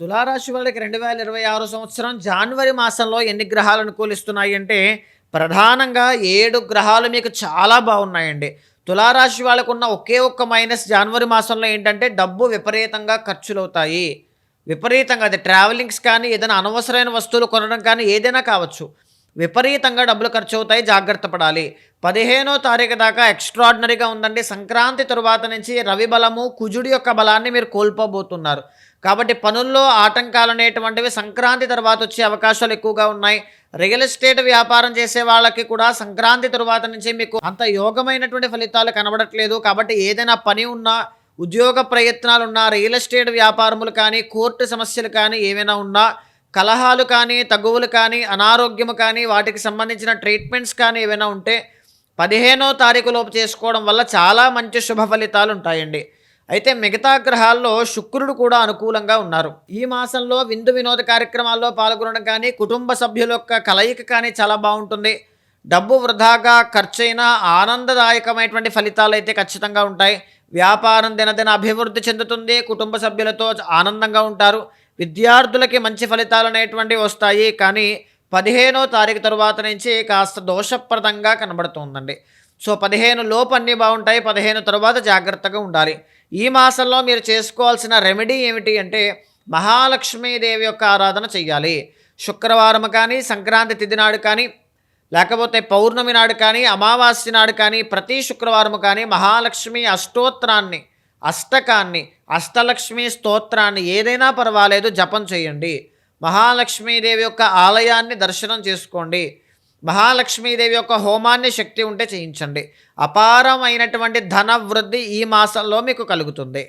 తులారాశి వాళ్ళకి రెండు వేల ఇరవై ఆరు సంవత్సరం జనవరి మాసంలో ఎన్ని గ్రహాలు అనుకూలిస్తున్నాయి అంటే ప్రధానంగా ఏడు గ్రహాలు మీకు చాలా బాగున్నాయండి. తులారాశి వాళ్ళకు ఉన్న ఒకే ఒక్క మైనస్ జనవరి మాసంలో ఏంటంటే డబ్బు విపరీతంగా ఖర్చులవుతాయి. విపరీతంగా అది ట్రావెలింగ్స్ కానీ ఏదైనా అనవసరమైన వస్తువులు కొనడం కానీ ఏదైనా కావచ్చు. విపరీతంగా డబ్బులు ఖర్చు అవుతాయి జాగ్రత్త పడాలి. పదిహేనో తారీఖు దాకా ఎక్స్ట్రాడినరీగా ఉందండి. సంక్రాంతి తరువాత నుంచి రవి బలము కుజుడి యొక్క బలాన్ని మీరు కోల్పోబోతున్నారు. కాబట్టి పనుల్లో ఆటంకాలు అనేటువంటివి సంక్రాంతి తర్వాత వచ్చే అవకాశాలు ఎక్కువగా ఉన్నాయి. రియల్ ఎస్టేట్ వ్యాపారం చేసే వాళ్ళకి కూడా సంక్రాంతి తరువాత నుంచి మీకు అంత యోగమైనటువంటి ఫలితాలు కనబడట్లేదు. కాబట్టి ఏదైనా పని ఉన్నా ఉద్యోగ ప్రయత్నాలు ఉన్నా రియల్ ఎస్టేట్ వ్యాపారములు కానీ కోర్టు సమస్యలు కానీ ఏమైనా ఉన్నా కలహాలు కానీ తగువులు కానీ అనారోగ్యము కానీ వాటికి సంబంధించిన ట్రీట్మెంట్స్ కానీ ఏమైనా ఉంటే పదిహేనో తారీఖు లోపు చేసుకోవడం వల్ల చాలా మంచి శుభ ఫలితాలు ఉంటాయండి. అయితే మిగతా గ్రహాల్లో శుక్రుడు కూడా అనుకూలంగా ఉన్నారు. ఈ మాసంలో విందు వినోద కార్యక్రమాల్లో పాల్గొనడం కానీ కుటుంబ సభ్యుల యొక్క కలయిక కానీ చాలా బాగుంటుంది. డబ్బు వృధాగా ఖర్చైన ఆనందదాయకమైనటువంటి ఫలితాలు అయితే ఖచ్చితంగా ఉంటాయి. వ్యాపారం దినదిన అభివృద్ధి చెందుతుంది. కుటుంబ సభ్యులతో ఆనందంగా ఉంటారు. విద్యార్థులకి మంచి ఫలితాలు అనేటువంటివి వస్తాయి. కానీ పదిహేనో తారీఖు తరువాత నుంచి కాస్త దోషప్రదంగా కనబడుతుందండి. సో పదిహేను లోపు అన్నీ బాగుంటాయి. పదిహేను తరువాత జాగ్రత్తగా ఉండాలి. ఈ మాసంలో మీరు చేసుకోవాల్సిన రెమెడీ ఏమిటి అంటే మహాలక్ష్మీదేవి యొక్క ఆరాధన చెయ్యాలి. శుక్రవారం కానీ సంక్రాంతి తిథి నాడు కానీ లేకపోతే పౌర్ణమి నాడు కానీ అమావాస్య నాడు కానీ ప్రతి శుక్రవారం కానీ మహాలక్ష్మి అష్టోత్తరాన్ని అష్టకాన్ని అష్టలక్ష్మి స్తోత్రాన్ని ఏదైనా పర్వాలేదు జపం చేయండి. మహాలక్ష్మీదేవి యొక్క ఆలయాన్ని దర్శనం చేసుకోండి. మహాలక్ష్మీదేవి యొక్క హోమాన్ని శక్తి ఉంటే చేయించండి. అపారమైనటువంటి ధన వృద్ధి ఈ మాసంలో మీకు కలుగుతుంది.